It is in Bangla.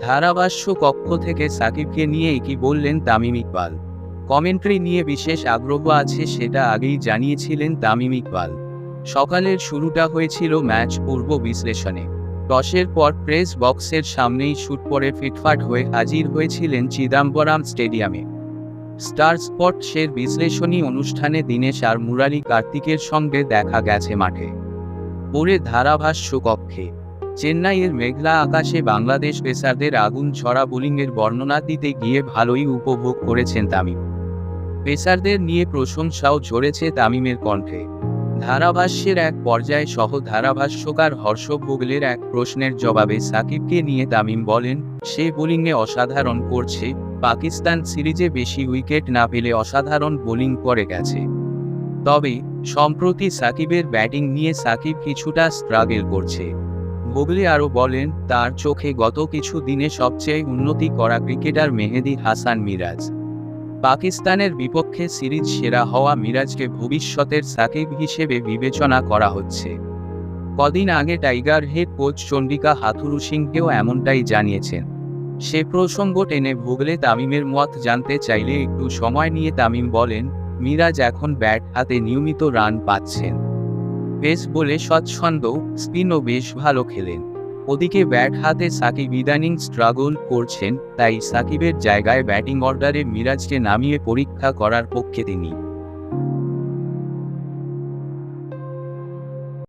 ধারাভাষ্য কক্ষ থেকে সাকিবকে নিয়ে কি বললেন তামিম ইকবাল? কমেন্ট্রি নিয়ে বিশেষ আগ্রহ আছে সেটা আগেই জানিয়েছিলেন তামিম ইকবাল। সকালের শুরুটা হয়েছিল ম্যাচ পূর্ব বিশ্লেষণে। টসের পর প্রেস বক্সের সামনেই শুট করে ফিটফাট হয়ে হাজির হয়েছিলেন চিদাম্বরম স্টেডিয়ামে। স্টার স্পটসের বিশ্লেষণী অনুষ্ঠানে দীনেশ আর মুরালি কার্তিকের সঙ্গে দেখা গেছে মাঠে। পরে ধারাভাষ্য কক্ষে। চেন্নাইয়ের মেঘলা আকাশে বাংলাদেশ পেসারদের আগুন ছড়া বোলিংয়ের বর্ণনা দিতে গিয়ে ভালোই উপভোগ করেছেন তামিম। পেসারদের নিয়ে প্রশংসাও ঝরেছে তামিমের কণ্ঠে। ধারাভাষ্যের এক পর্যায়ে সহ ধারাভাষ্যকার হর্ষ ভোগলের এক প্রশ্নের জবাবে সাকিবকে নিয়ে তামিম বলেন, সে বোলিংয়ে অসাধারণ করছে, পাকিস্তান সিরিজে বেশি উইকেট না পেলে অসাধারণ বোলিং করে গেছে। তবে, সম্প্রতি সাকিবের ব্যাটিং নিয়ে সাকিব কিছুটা স্ট্রাগল করছে। ভোগলে আরও বলেন, তার চোখে গত কিছু দিনে সবচেয়ে উন্নতি করা ক্রিকেটার মেহেদি হাসান মিরাজ। পাকিস্তানের বিপক্ষে সিরিজ সেরা হওয়া মিরাজকে ভবিষ্যতের সাকিব হিসেবে বিবেচনা করা হচ্ছে। কদিন আগে টাইগার হেড কোচ চন্ডিকা হাথুরু সিংকেও এমনটাই জানিয়েছেন। সে প্রসঙ্গ টেনে ভুগলে তামিমের মত জানতে চাইলে একটু সময় নিয়ে তামিম বলেন, মিরাজ এখন ব্যাট হাতে নিয়মিত রান পাচ্ছেন। বেশ বলে স্বচ্ছন্দ স্পিনও বেশ ভালো খেলেন। ওদিকে ব্যাট হাতে সাকিব ইদানিং স্ট্রাগল করছেন, তাই সাকিবের জায়গায় ব্যাটিং অর্ডারে মিরাজকে নামিয়ে পরীক্ষা করার পক্ষে তিনি।